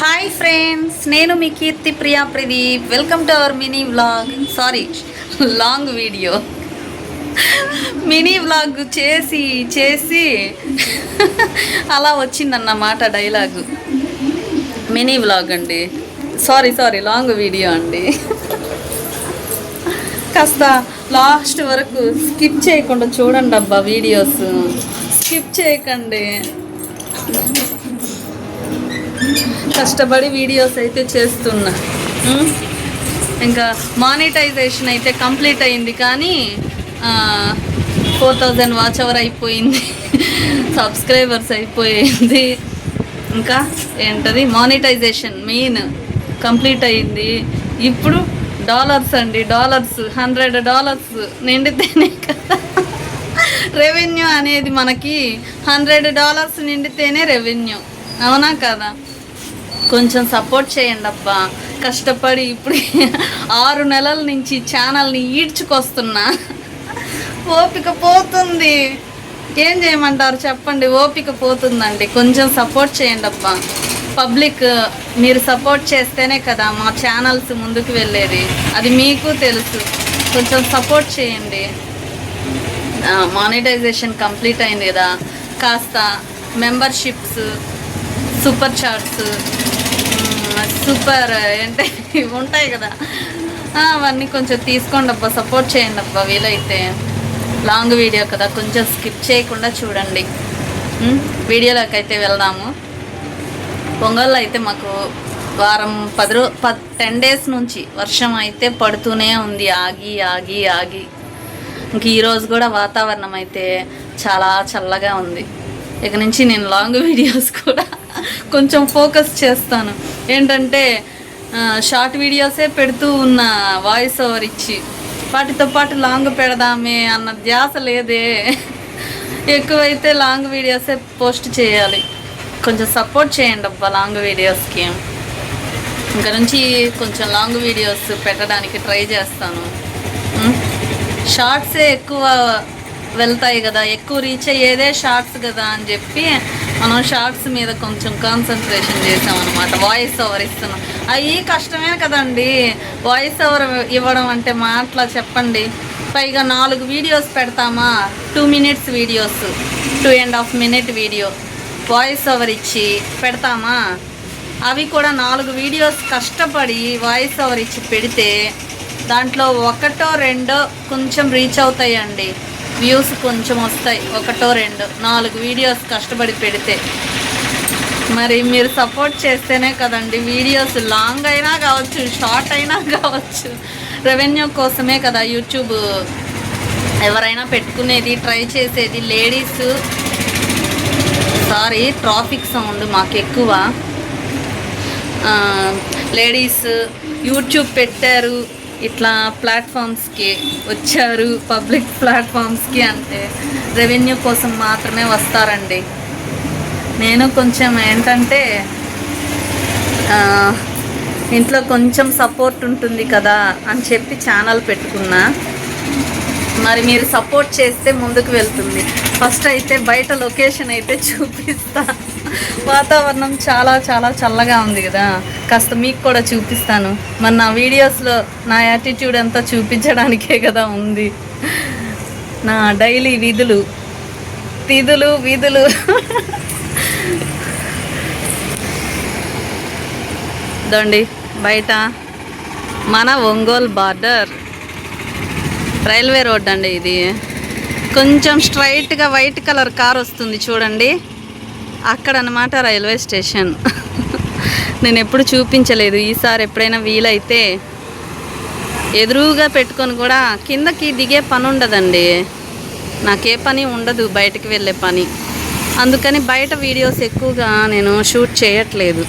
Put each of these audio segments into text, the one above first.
Hi friends నేను మీ Keerthi Priya Pradeep. Welcome to our mini vlog sorry long video mini vlog చేసి చేసి అలా వచ్చిందన్నమాట డైలాగు మినీ వ్లాగ్ అండి. సారీ సారీ లాంగ్ వీడియో అండి. కాస్త లాస్ట్ వరకు స్కిప్ చేయకుండా చూడండి అబ్బా వీడియోస్ స్కిప్ చేయకండి. కష్టపడి వీడియోస్ అయితే చేస్తున్నా. ఇంకా మానిటైజేషన్ అయితే కంప్లీట్ అయింది కానీ ఫోర్ థౌజండ్ వాచ్ అవర్ అయిపోయింది. సబ్స్క్రైబర్స్ అయిపోయింది. ఇంకా ఏంటది? మానిటైజేషన్ మెయిన్ కంప్లీట్ అయింది. ఇప్పుడు డాలర్స్ అండి. డాలర్స్ హండ్రెడ్ డాలర్స్ నిండితేనే కదా. రెవెన్యూ అనేది మనకి హండ్రెడ్ డాలర్స్ నిండితేనే రెవెన్యూ అవునా కదా? కొంచెం సపోర్ట్ చేయండి అబ్బా. కష్టపడి ఇప్పుడు ఆరు నెలల నుంచి ఛానల్ని ఈడ్చుకొస్తున్నా. ఓపిక పోతుంది. ఏం చేయమంటారు చెప్పండి? ఓపిక పోతుందండి. కొంచెం సపోర్ట్ చేయండి అబ్బా. పబ్లిక్ uh, మీరు సపోర్ట్ చేస్తేనే కదా మా ఛానల్స్ ముందుకు వెళ్ళేది. అది మీకు తెలుసు. కొంచెం సపోర్ట్ చేయండి. మానిటైజేషన్ కంప్లీట్ అయింది కదా. కాస్త మెంబర్షిప్స్ సూపర్ చార్ట్స్ సూపర్. ఏంటంటే ఇవి ఉంటాయి కదా. అవన్నీ కొంచెం తీసుకోండి అబ్బా సపోర్ట్ చేయండి అబ్బా వీలైతే. లాంగ్ వీడియో కదా కొంచెం స్కిప్ చేయకుండా చూడండి. వీడియోలోకి అయితే వెళ్దాము. పొంగల్లో అయితే మాకు వారం పది రో ప టెన్ డేస్ నుంచి వర్షం అయితే పడుతూనే ఉంది. ఆగి ఆగి ఆగి. ఇంక ఈరోజు కూడా వాతావరణం అయితే చాలా చల్లగా ఉంది. ఇక నుంచి నేను లాంగ్ వీడియోస్ కూడా కొంచెం ఫోకస్ చేస్తాను. ఏంటంటే షార్ట్ వీడియోసే పెడుతూ ఉన్న వాయిస్ ఓవర్ ఇచ్చి వాటితో పాటు లాంగ్ పెడదామే అన్న ధ్యాస లేదే. ఎక్కువైతే లాంగ్ వీడియోసే పోస్ట్ చేయాలి. కొంచెం సపోర్ట్ చేయండి అబ్బా లాంగ్ వీడియోస్కి. ఇంకా నుంచి కొంచెం లాంగ్ వీడియోస్ పెట్టడానికి ట్రై చేస్తాను. షార్ట్సే ఎక్కువ వెళ్తాయి కదా ఎక్కువ రీచ్ అయ్యేదే షార్ట్స్ కదా అని చెప్పి మనం షార్ట్స్ మీద కొంచెం కాన్సన్ట్రేషన్ చేసాం అనమాట వాయిస్ ఓవర్ ఇస్తున్నాం. అవి కష్టమే కదండి. వాయిస్ ఓవర్ ఇవ్వడం అంటే మాటలా చెప్పండి. పైగా నాలుగు videos పెడతామా? Two minutes videos two and half minute video voice over ఇచ్చి పెడతామా? అవి కూడా నాలుగు వీడియోస్ కష్టపడి వాయిస్ ఓవర్ ఇచ్చి పెడితే దాంట్లో ఒకటో రెండో కొంచెం రీచ్ అవుతాయండి. వ్యూస్ కొంచెం వస్తాయి. ఒకటో రెండు నాలుగు వీడియోస్ కష్టపడి పెడితే. మరి మీరు సపోర్ట్ చేస్తేనే కదండి వీడియోస్ లాంగ్ అయినా కావచ్చు షార్ట్ అయినా కావచ్చు. రెవెన్యూ కోసమే కదా యూట్యూబ్ ఎవరైనా పెట్టుకునేది ట్రై చేసేది లేడీస్. సారీ ట్రాఫిక్ సౌండ్ మాకు ఎక్కువ లేడీస్ యూట్యూబ్ పెట్టారు. ఇట్లా ప్లాట్ఫామ్స్కి వచ్చారు పబ్లిక్ ప్లాట్ఫామ్స్కి అంటే రెవెన్యూ కోసం మాత్రమే వస్తారండి. నేను కొంచెం ఏంటంటే ఇంట్లో కొంచెం సపోర్ట్ ఉంటుంది కదా అని చెప్పి ఛానల్ పెట్టుకున్నా. మరి మీరు సపోర్ట్ చేస్తే ముందుకు వెళ్తుంది. ఫస్ట్ అయితే బయట లొకేషన్ అయితే చూపిస్తా. వాతావరణం చాలా చాలా చల్లగా ఉంది కదా. కాస్త మీకు కూడా చూపిస్తాను. మరి నా వీడియోస్లో నా యాటిట్యూడ్ అంతా చూపించడానికే కదా ఉంది. నా డైలీ విధులు. తిథులు విధులు. దండి బయట మన ఒంగోలు బార్డర్. రైల్వే రోడ్ అండి ఇది. కొంచెం స్ట్రైట్గా వైట్ కలర్ కార్ వస్తుంది చూడండి. అక్కడ అన్నమాట రైల్వే స్టేషన్. నేను ఎప్పుడు చూపించలేదు. ఈసారి ఎప్పుడైనా వీలైతే ఎదురుగా పెట్టుకొని కూడా కిందకి దిగే పని ఉండదండి. నాకే పని ఉండదు బయటకు వెళ్ళే పని. అందుకని బయట వీడియోస్ ఎక్కువగా నేను షూట్ చేయట్లేదు.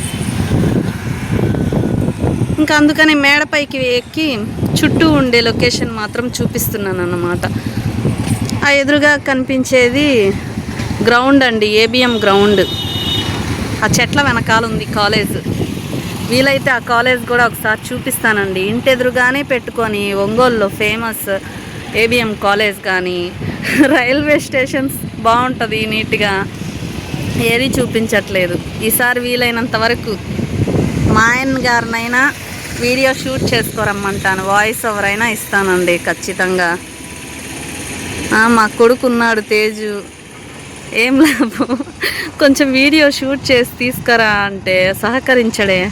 ఇంకా అందుకని మేడపైకి ఎక్కి చుట్టూ ఉండే లొకేషన్ మాత్రం చూపిస్తున్నాను అన్నమాట ఆ ఎదురుగా కనిపించేది గ్రౌండ్ అండి ఏబిఎం గ్రౌండ్. ఆ చెట్ల వెనకాల ఉంది కాలేజ్. వీలైతే ఆ కాలేజ్ కూడా ఒకసారి చూపిస్తానండి. ఇంటి ఎదురుగానే పెట్టుకొని ఒంగోలులో famous A B M college కానీ రైల్వే స్టేషన్స్ బాగుంటుంది నీట్గా. ఏది చూపించట్లేదు. ఈసారి వీలైనంత వరకు మా ఆయన గారినైనా వీడియో షూట్ చేసుకోరమ్మంటాను. వాయిస్ ఓవర్ అయినా ఇస్తానండి ఖచ్చితంగా. మా కొడుకు ఉన్నాడు తేజు. ఏం లాభం? కొంచెం వీడియో షూట్ చేసి తీసుకురా అంటే సహకరించడే.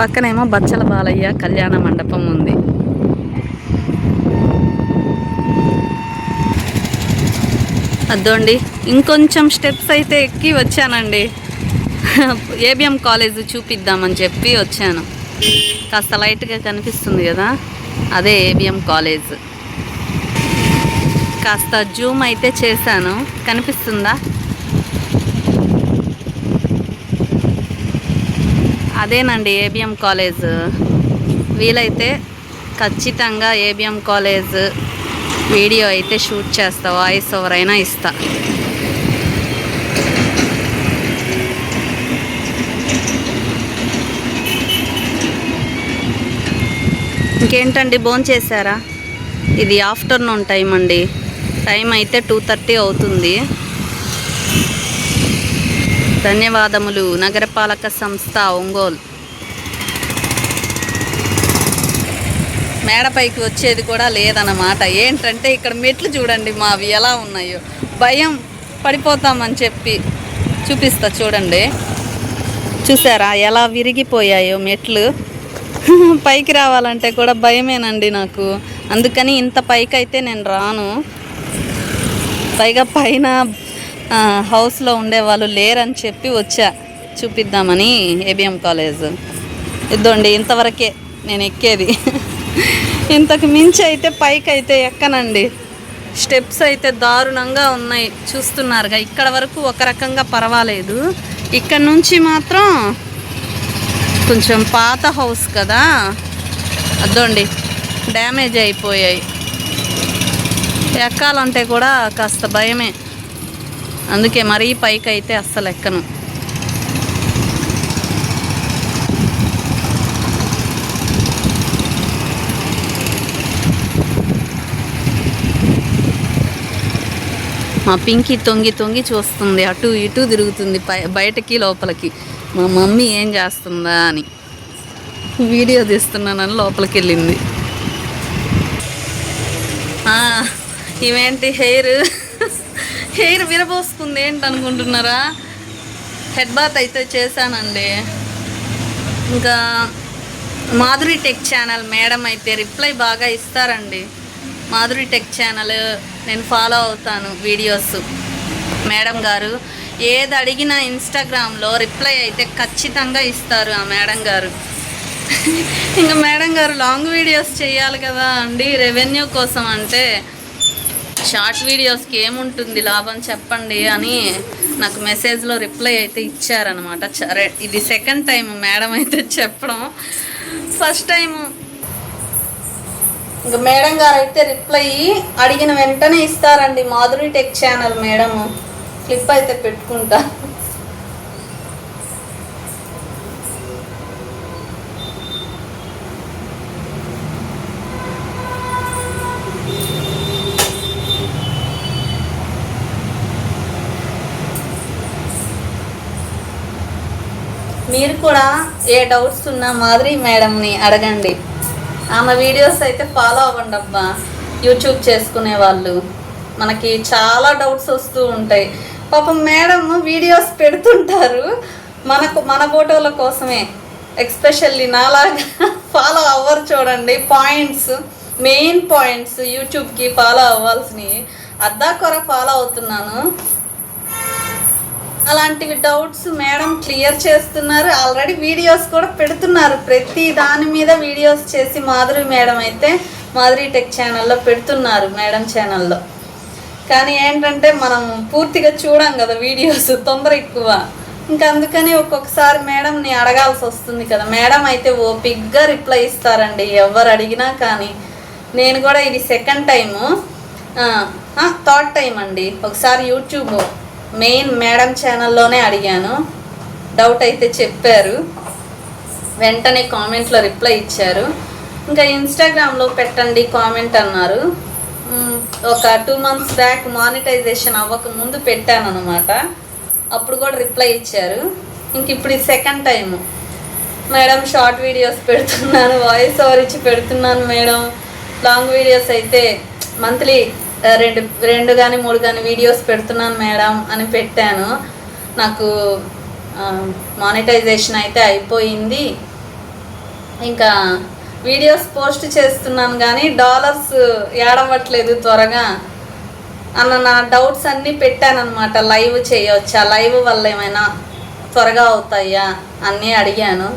పక్కనేమో బచ్చల బాలయ్య కళ్యాణ మండపం ఉంది. అద్దోండి ఇంకొంచెం స్టెప్స్ అయితే ఎక్కి వచ్చానండి. ఏబిఎం కాలేజ్ చూపిద్దామని చెప్పి వచ్చాను. కాస్త లైట్గా కనిపిస్తుంది కదా? అదే ఏబిఎం కాలేజ్. కాస్త జూమ్ అయితే చేశాను. కనిపిస్తుందా? అదేనండి ఏబిఎం కాలేజ్. వీలైతే ఖచ్చితంగా A B M college video అయితే షూట్ చేస్తా వాయిస్ ఓవర్ అయినా ఇస్తా. ఇంకేంటండి భోంచేశారా? చేశారా ఇది ఆఫ్టర్నూన్ టైం అండి. టైం అయితే టూ థర్టీ అవుతుంది. ధన్యవాదములు. నగరపాలక సంస్థ ఒంగోలు. మేడపైకి వచ్చేది కూడా లేదన్నమాట. ఏంటంటే ఇక్కడ మెట్లు చూడండి మావి ఎలా ఉన్నాయో. భయం పడిపోతామని చెప్పి చూపిస్తా చూడండి. చూసారా ఎలా విరిగిపోయాయో మెట్లు. పైకి రావాలంటే కూడా భయమేనండి నాకు. అందుకని ఇంత పైకి అయితే నేను రాను. పైగా పైన హౌస్లో హౌస్లో ఉండేవాళ్ళు లేరని చెప్పి వచ్చా. చూపిద్దామని ఏబిఎం కాలేజ్. ఇద్దండి ఇంతవరకే నేను ఎక్కేది. ఇంతకు మించి అయితే పైకి అయితే ఎక్కనండి. స్టెప్స్ అయితే దారుణంగా ఉన్నాయి. చూస్తున్నారుగా ఇక్కడ వరకు ఒక రకంగా పర్వాలేదు. ఇక్కడ నుంచి మాత్రం కొంచెం పాత హౌస్ కదా. అద్దండి డ్యామేజ్ అయిపోయాయి. ఎక్కాలంటే కూడా కాస్త భయమే. అందుకే మరీ పైకి అయితే అస్సలు ఎక్కను. మా పింకి తొంగి తొంగి చూస్తుంది. అటు ఇటు తిరుగుతుంది పై- బయటకి లోపలికి. మా మమ్మీ ఏం చేస్తుందా అని. వీడియో తీస్తున్నానని లోపలికి వెళ్ళింది ఆ, ఇవేంటి హెయిర్? హెయిర్ విరబోసుకుంది ఏంటి అనుకుంటున్నారా? హెడ్ బాత్ అయితే చేశానండి. ఇంకా మాధురి టెక్ ఛానల్ మేడం అయితే రిప్లై బాగా ఇస్తారండి. మాధురి టెక్ ఛానల్ నేను ఫాలో అవుతాను వీడియోస్. మేడం గారు ఏది అడిగినా ఇన్స్టాగ్రామ్లో రిప్లై అయితే ఖచ్చితంగా ఇస్తారు ఆ మేడం గారు. ఇంకా మేడం గారు లాంగ్ వీడియోస్ చేయాలి కదా అండి రెవెన్యూ కోసం అంటే. షార్ట్ వీడియోస్కి ఏముంటుంది లాభం చెప్పండి అని నాకు మెసేజ్లో రిప్లై అయితే ఇచ్చారనమాట సరే ఇది సెకండ్ టైం మేడం అయితే చెప్పడం. ఫస్ట్ టైం ఇంకా మేడం గారు అయితే రిప్లై అడిగిన వెంటనే ఇస్తారండి Madhuri tech channel madam clip అయితే పెట్టుకుంటా. మీరు కూడా ఏ డౌట్స్ ఉన్నా మాధురి మేడంని అడగండి. ఆమె వీడియోస్ అయితే ఫాలో అవ్వండి అబ్బా. యూట్యూబ్ చేసుకునే వాళ్ళు. మనకి చాలా డౌట్స్ వస్తూ ఉంటాయి. పాపం మేడం వీడియోస్ పెడుతుంటారు. మనకు మన ఫోటోల కోసమే. ఎక్స్పెషల్లీ నాలాగా ఫాలో అవ్వరు చూడండి. పాయింట్స్ మెయిన్ పాయింట్స్ యూట్యూబ్కి ఫాలో అవ్వాల్సినవి. అద్దా కొర ఫాలో అవుతున్నాను. అలాంటివి డౌట్స్ మేడం క్లియర్ చేస్తున్నారు. ఆల్రెడీ వీడియోస్ కూడా పెడుతున్నారు. ప్రతి దాని మీద వీడియోస్ చేసి మాధురి మేడం అయితే మాధురి టెక్ ఛానల్లో పెడుతున్నారు మేడం ఛానల్లో కానీ ఏంటంటే మనం పూర్తిగా చూడం కదా వీడియోస్ తొందర ఎక్కువ. ఇంకా అందుకని ఒక్కొక్కసారి మేడంని అడగాల్సి వస్తుంది కదా. మేడం అయితే ఓపిక్గా రిప్లై ఇస్తారండి. ఎవరు అడిగినా కానీ నేను కూడా ఇది సెకండ్ టైము థర్డ్ టైం అండి. ఒకసారి యూట్యూబ్ మెయిన్ మేడం ఛానల్లోనే అడిగాను. డౌట్ అయితే చెప్పారు. వెంటనే కామెంట్లో రిప్లై ఇచ్చారు. ఇంకా ఇన్స్టాగ్రామ్లో పెట్టండి కామెంట్ అన్నారు. ఒక టూ మంత్స్ బ్యాక్ మానిటైజేషన్ అవ్వక ముందు పెట్టాను అనమాట అప్పుడు కూడా రిప్లై ఇచ్చారు. ఇంక ఇప్పుడు ఈ second time. Madam short videos పెడుతున్నాను వాయిస్ ఓవర్ ఇచ్చి పెడుతున్నాను మేడం. లాంగ్ వీడియోస్ అయితే మంత్లీ రెండు రెండు కానీ మూడు కానీ వీడియోస్ పెడుతున్నాను మేడం అని పెట్టాను. నాకు మానిటైజేషన్ అయితే అయిపోయింది. ఇంకా వీడియోస్ పోస్ట్ చేస్తున్నాను కానీ డాలర్స్ ఏడవట్లేదు త్వరగా. అన్న నా డౌట్స్ అన్నీ పెట్టానమాట లైవ్ చేయవచ్చా లైవ్ వల్ల ఏమైనా త్వరగా అవుతాయా? అన్నీ అడిగాను.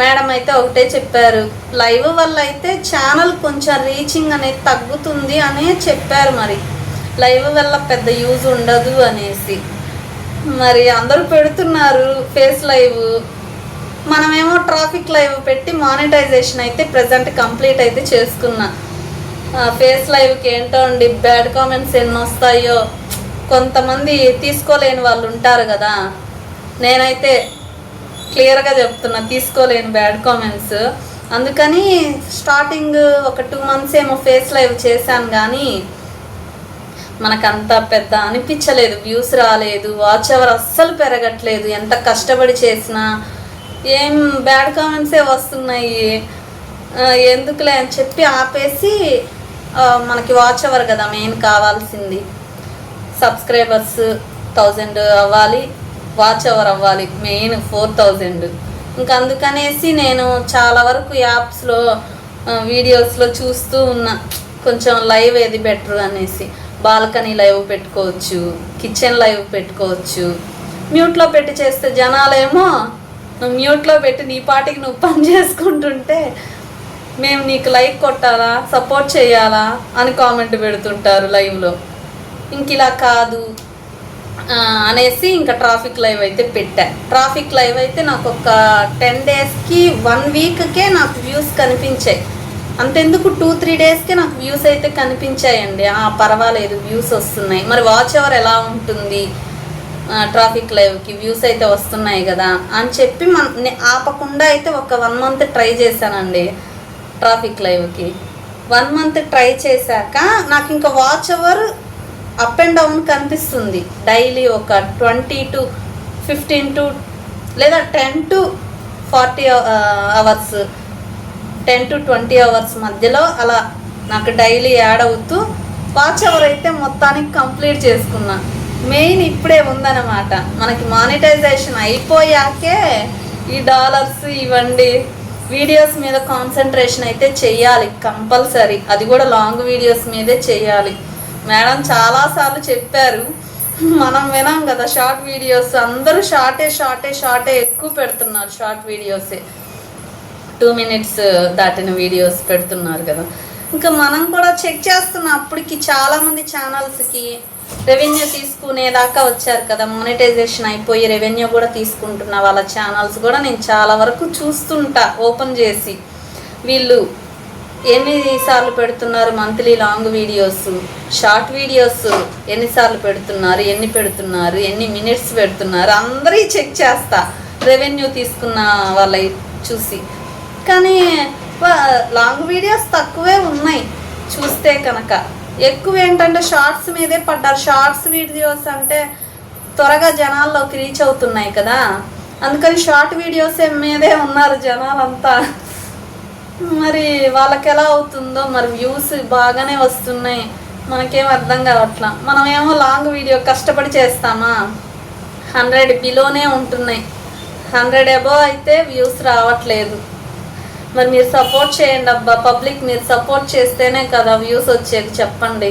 మేడం అయితే ఒకటే చెప్పారు. లైవ్ వల్ల అయితే ఛానల్ కొంచెం రీచింగ్ అనేది తగ్గుతుంది అనే చెప్పారు మరి. లైవ్ వల్ల పెద్ద యూజ్ ఉండదు అనేసి. మరి అందరూ పెడుతున్నారు ఫేస్ లైవ్. మనమేమో ట్రాఫిక్ లైవ్ పెట్టి మానిటైజేషన్ అయితే ప్రజెంట్ కంప్లీట్ అయితే చేసుకున్నా. ఫేస్ లైవ్కి ఏంటో అండి బ్యాడ్ కామెంట్స్ ఎన్ని వస్తాయో. కొంతమంది తీసుకోలేని వాళ్ళు ఉంటారు కదా. నేనైతే క్లియర్గా చెప్తున్నా తీసుకోలేను బ్యాడ్ కామెంట్స్ అందుకని స్టార్టింగ్ ఒక టూ మంత్స్ ఏమో ఫేస్ లైవ్ చేశాను కానీ మనకంత పెద్ద అనిపించలేదు. వ్యూస్ రాలేదు వాచ్ అవర్ అస్సలు పెరగట్లేదు. ఎంత కష్టపడి చేసినా ఏం బ్యాడ్ కామెంట్సే వస్తున్నాయి. ఎందుకులే అని చెప్పి ఆపేసి మనకి వాచ్ అవర్ కదా మెయిన్ కావాల్సింది. సబ్స్క్రైబర్స్ థౌజండ్ అవ్వాలి. వాచ్ అవర్ అవ్వాలి మెయిన్ ఫోర్ థౌజండ్ ఇంకా అందుకనేసి నేను చాలా వరకు యాప్స్లో వీడియోస్లో చూస్తూ ఉన్నా. కొంచెం లైవ్ ఏది బెటర్ అనేసి. బాల్కనీ లైవ్ పెట్టుకోవచ్చు కిచెన్ లైవ్ పెట్టుకోవచ్చు. మ్యూట్లో పెట్టి చేస్తే జనాలేమో నువ్వు మ్యూట్లో పెట్టి నీ పాటికి నువ్వు పని చేసుకుంటుంటే మేము నీకు లైక్ కొట్టాలా సపోర్ట్ చేయాలా అని కామెంట్ పెడుతుంటారు లైవ్లో ఇంక ఇలా కాదు అనేసి ఇంకా ట్రాఫిక్ లైవ్ అయితే పెట్టా. ట్రాఫిక్ లైవ్ అయితే నాకు ఒక టెన్ డేస్కి వన్ వీక్కే నాకు వ్యూస్ కనిపించాయి. అంతెందుకు టూ త్రీ డేస్కే నాకు వ్యూస్ అయితే కనిపించాయండి. పర్వాలేదు వ్యూస్ వస్తున్నాయి. మరి వాచ్ అవర్ ఎలా ఉంటుంది? ట్రాఫిక్ లైవ్కి వ్యూస్ అయితే వస్తున్నాయి కదా అని చెప్పి మన ఆపకుండా అయితే ఒక వన్ మంత్ ట్రై చేశానండి ట్రాఫిక్ లైవ్కి. వన్ మంత్ ట్రై చేశాక నాకు ఇంకా watch hour up and down కనిపిస్తుంది. డైలీ ఒక ట్వంటీ టు ఫిఫ్టీన్ టు లేదా ten to forty hours ten to twenty hours మధ్యలో అలా నాకు డైలీ యాడ్ అవుతూ వాచ్ అవర్ అయితే మొత్తానికి కంప్లీట్ చేసుకున్నా. మెయిన్ ఇప్పుడే ఉందన్నమాట. మనకి మానిటైజేషన్ అయిపోయాకే ఈ డాలర్స్ ఇవ్వండి. వీడియోస్ మీద కాన్సన్ట్రేషన్ అయితే చెయ్యాలి కంపల్సరీ అది కూడా లాంగ్ వీడియోస్ మీదే చేయాలి. మేడం చాలాసార్లు చెప్పారు. మనం వినాం కదా షార్ట్ వీడియోస్. అందరూ షార్టే షార్టే షార్టే ఎక్కువ పెడుతున్నారు షార్ట్ వీడియోసే. టూ మినిట్స్ uh, దాటిన వీడియోస్ పెడుతున్నారు కదా. ఇంకా మనం కూడా చెక్ చేస్తున్న అప్పటికి చాలామంది ఛానల్స్కి. రెవెన్యూ తీసుకునేదాకా వచ్చారు కదా. మానిటైజేషన్ అయిపోయి రెవెన్యూ కూడా తీసుకుంటున్న వాళ్ళ ఛానల్స్ కూడా నేను చాలా వరకు చూస్తుంటా ఓపెన్ చేసి. వీళ్ళు ఎన్నిసార్లు పెడుతున్నారు monthly long videos? Short videos ఎన్నిసార్లు పెడుతున్నారు? ఎన్ని పెడుతున్నారు? ఎన్ని మినిట్స్ పెడుతున్నారు? అందరి చెక్ చేస్తా. రెవెన్యూ తీసుకున్న వాళ్ళ చూసి. కానీ లాంగ్ వీడియోస్ తక్కువే ఉన్నాయి. చూస్తే కనుక. ఎక్కువ ఏంటంటే షార్ట్స్ మీదే పడ్డారు. షార్ట్స్ వీడియోస్ అంటే త్వరగా జనాల్లోకి రీచ్ అవుతున్నాయి కదా. అందుకని షార్ట్ వీడియోస్ మీదే ఉన్నారు జనాలంతా. మరి వాళ్ళకి ఎలా అవుతుందో మరి వ్యూస్ బాగానే వస్తున్నాయి. మనకేం అర్థం కావట్లా మనమేమో లాంగ్ వీడియో కష్టపడి చేస్తామా? హండ్రెడ్ బిలోనే ఉంటున్నాయి. హండ్రెడ్ అబో అయితే వ్యూస్ రావట్లేదు. మరి మీరు సపోర్ట్ చేయండి అబ్బా. పబ్లిక్ మీరు సపోర్ట్ చేస్తేనే కదా వ్యూస్ వచ్చేది చెప్పండి.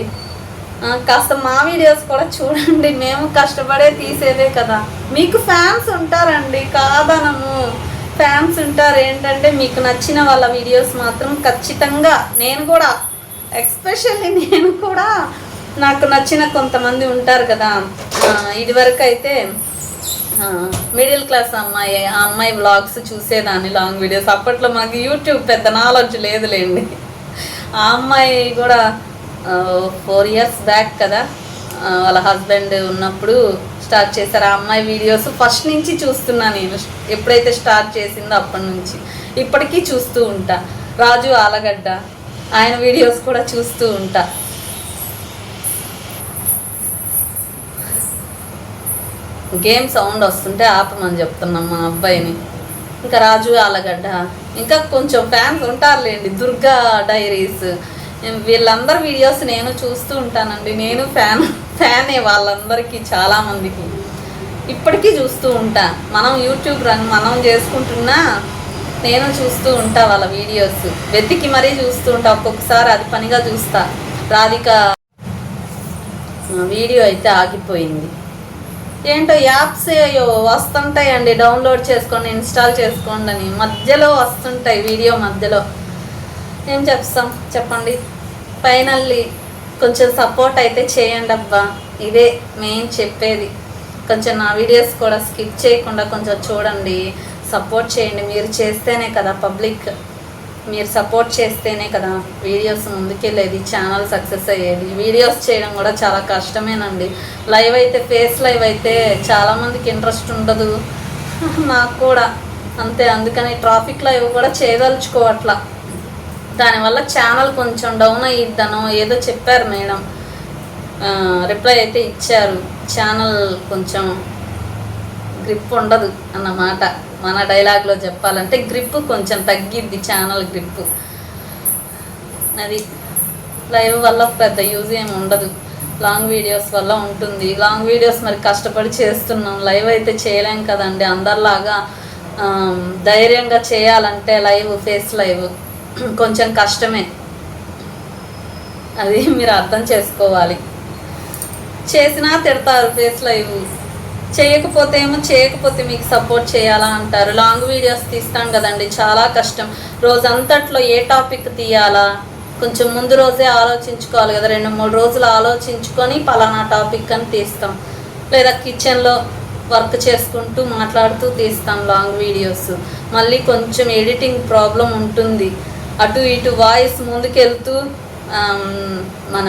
కాస్త మా వీడియోస్ కూడా చూడండి. మేము కష్టపడే తీసేదే కదా. మీకు ఫ్యాన్స్ ఉంటారండి. కాదనము. ఫ్యాన్స్ ఉంటారు ఏంటంటే మీకు నచ్చిన వాళ్ళ వీడియోస్ మాత్రం ఖచ్చితంగా నేను కూడా ఎక్స్పెషల్లీ నేను కూడా నాకు నచ్చిన కొంతమంది ఉంటారు కదా. ఇదివరకు అయితే మిడిల్ క్లాస్ అమ్మాయి ఆ అమ్మాయి వ్లాగ్స్ చూసేదాన్ని లాంగ్ వీడియోస్ అప్పట్లో మాకు యూట్యూబ్ పెద్ద నాలెడ్జ్ లేదులేండి. ఆ అమ్మాయి కూడా ఫోర్ ఇయర్స్ బ్యాక్ కదా. వాళ్ళ హస్బెండ్ ఉన్నప్పుడు స్టార్ట్ చేశారు. ఆ అమ్మాయి వీడియోస్ ఫస్ట్ నుంచి చూస్తున్నా నేను. ఎప్పుడైతే స్టార్ట్ చేసిందో అప్పటి నుంచి. ఇప్పటికీ చూస్తూ ఉంటా. రాజు ఆలగడ్డ ఆయన వీడియోస్ కూడా చూస్తూ ఉంటా. గేమ్ సౌండ్ వస్తుంటే ఆపమని చెప్తున్నాం మా అబ్బాయిని. ఇంకా రాజు ఆలగడ్డ. ఇంకా కొంచెం ఫ్యాన్స్ ఉంటారులేండి. దుర్గా డైరీస్ వీళ్ళందరి వీడియోస్ నేను చూస్తూ ఉంటానండి. నేను ఫ్యాన్ ఫ్యానే వాళ్ళందరికీ చాలామందికి. ఇప్పటికీ చూస్తూ ఉంటా. మనం యూట్యూబ్ రన్ మనం చేసుకుంటున్నా నేను చూస్తూ ఉంటా వాళ్ళ వీడియోస్. వెతికి మరీ చూస్తూ ఉంటా. ఒక్కొక్కసారి అది పనిగా చూస్తా. రాధిక వీడియో అయితే ఆగిపోయింది. ఏంటో యాప్స్ అయ్యో వస్తుంటాయండి. డౌన్లోడ్ చేసుకోండి ఇన్స్టాల్ చేసుకోండి అని. మధ్యలో వస్తుంటాయి వీడియో మధ్యలో. ఏం చెప్తాం? చెప్పండి. ఫైనల్లీ కొంచెం సపోర్ట్ అయితే చేయండి అబ్బా. ఇదే మెయిన్ చెప్పేది. కొంచెం నా వీడియోస్ కూడా స్కిప్ చేయకుండా కొంచెం చూడండి. సపోర్ట్ చేయండి. మీరు చేస్తేనే కదా పబ్లిక్ మీరు సపోర్ట్ చేస్తేనే కదా వీడియోస్ ముందుకెళ్ళేది ఛానల్ సక్సెస్ అయ్యేది. వీడియోస్ చేయడం కూడా చాలా కష్టమేనండి. లైవ్ అయితే ఫేస్ లైవ్ అయితే చాలామందికి ఇంట్రెస్ట్ ఉండదు. నాకు కూడా. అంతే. అందుకని ట్రాఫిక్ లైవ్ కూడా చేయదలుచుకోవట్లా దానివల్ల ఛానల్ కొంచెం డౌన్ అయ్యిద్దనో ఏదో చెప్పారు మేడం. రిప్లై అయితే ఇచ్చారు. ఛానల్ కొంచెం గ్రిప్ ఉండదు అన్నమాట. మన డైలాగ్లో చెప్పాలంటే గ్రిప్ కొంచెం తగ్గిద్ది ఛానల్ గ్రిప్ అది లైవ్ వల్ల పెద్ద యూజ్ ఏమి ఉండదు. లాంగ్ వీడియోస్ వల్ల ఉంటుంది. లాంగ్ వీడియోస్ మరి కష్టపడి చేస్తున్నాం. లైవ్ అయితే చేయలేం కదండి. అందరిలాగా ధైర్యంగా చేయాలంటే లైవ్ ఫేస్ లైవ్ కొంచెం కష్టమే. అది మీరు అర్థం చేసుకోవాలి. చేసినా తిడతారు ఫేస్ లైవ్. చేయకపోతే ఏమో చేయకపోతే మీకు సపోర్ట్ చేయాలా అంటారు. లాంగ్ వీడియోస్ తీస్తాం కదండి చాలా కష్టం. రోజంతట్లో ఏ టాపిక్ తీయాలా? కొంచెం ముందు రోజే ఆలోచించుకోవాలి కదా రెండు మూడు రోజులు ఆలోచించుకొని పలానా టాపిక్ అని తీస్తాం. లేదా కిచెన్లో వర్క్ చేసుకుంటూ మాట్లాడుతూ తీస్తాం లాంగ్ వీడియోస్. మళ్ళీ కొంచెం ఎడిటింగ్ ప్రాబ్లం ఉంటుంది. అటు ఇటు వాయిస్ ముందుకెళ్తూ మన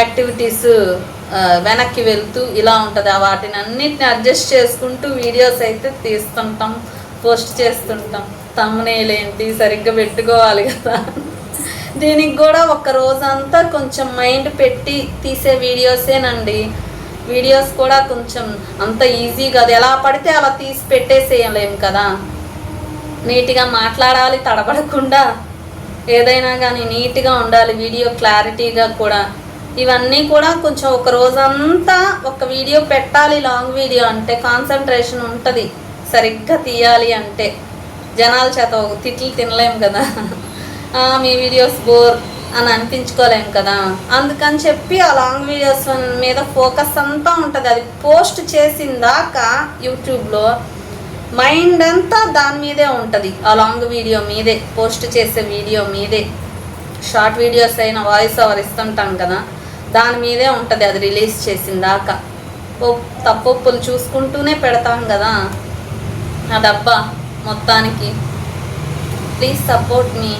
యాక్టివిటీస్ వెనక్కి వెళ్తూ ఇలా ఉంటుంది. ఆ వాటిని అన్నిటిని అడ్జస్ట్ చేసుకుంటూ వీడియోస్ అయితే తీస్తుంటాం పోస్ట్ చేస్తుంటాం. తమ్మునేలు ఏంటి సరిగ్గా పెట్టుకోవాలి కదా. దీనికి కూడా ఒక రోజంతా కొంచెం మైండ్ పెట్టి తీసే వీడియోసేనండి. వీడియోస్ కూడా కొంచెం అంత ఈజీ కాదు. ఎలా పడితే అలా తీసి పెట్టేసేయలేము కదా. నీట్గా మాట్లాడాలి తడబడకుండా. ఏదైనా కానీ నీట్గా ఉండాలి వీడియో క్లారిటీగా కూడా. ఇవన్నీ కూడా కొంచెం ఒక రోజంతా ఒక వీడియో పెట్టాలి లాంగ్ వీడియో అంటే కాన్సన్ట్రేషన్ ఉంటుంది. సరిగ్గా తీయాలి అంటే. జనాల చేత ఒక తిట్లు తినలేం కదా. మీ వీడియోస్ బోర్ అని అనిపించుకోలేం కదా. అందుకని చెప్పి ఆ లాంగ్ వీడియోస్ మీద ఫోకస్ అంతా ఉంటుంది. అది పోస్ట్ చేసిందాక యూట్యూబ్లో మైండ్ అంతా దాని మీదే ఉంటుంది. ఆ లాంగ్ వీడియో మీదే పోస్ట్ చేసే వీడియో మీదే. షార్ట్ వీడియోస్ అయినా వాయిస్ ఓవర్ ఇస్తుంటాం కదా దాని మీదే ఉంటుంది అది రిలీజ్ చేసిన దాకా. ఓ తప్పొప్పులు చూసుకుంటూనే పెడతాం కదా. ఆ డబ్బా మొత్తానికి. ప్లీజ్ సపోర్ట్ మీ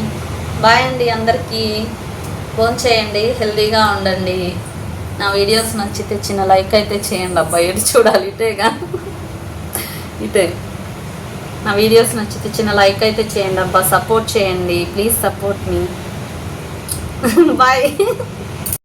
బాయ్ అండి అందరికీ. ఫోన్ చేయండి హెల్దీగా ఉండండి. నా వీడియోస్ నచ్చితే చిన్న లైక్ అయితే చేయండి అబ్బా. ఇటు చూడాలి ఇటేగా. ఇటే. నా వీడియోస్ నచ్చితే చిన్న లైక్ అయితే చేయండి అబ్బా సపోర్ట్ చేయండి. Please support me bye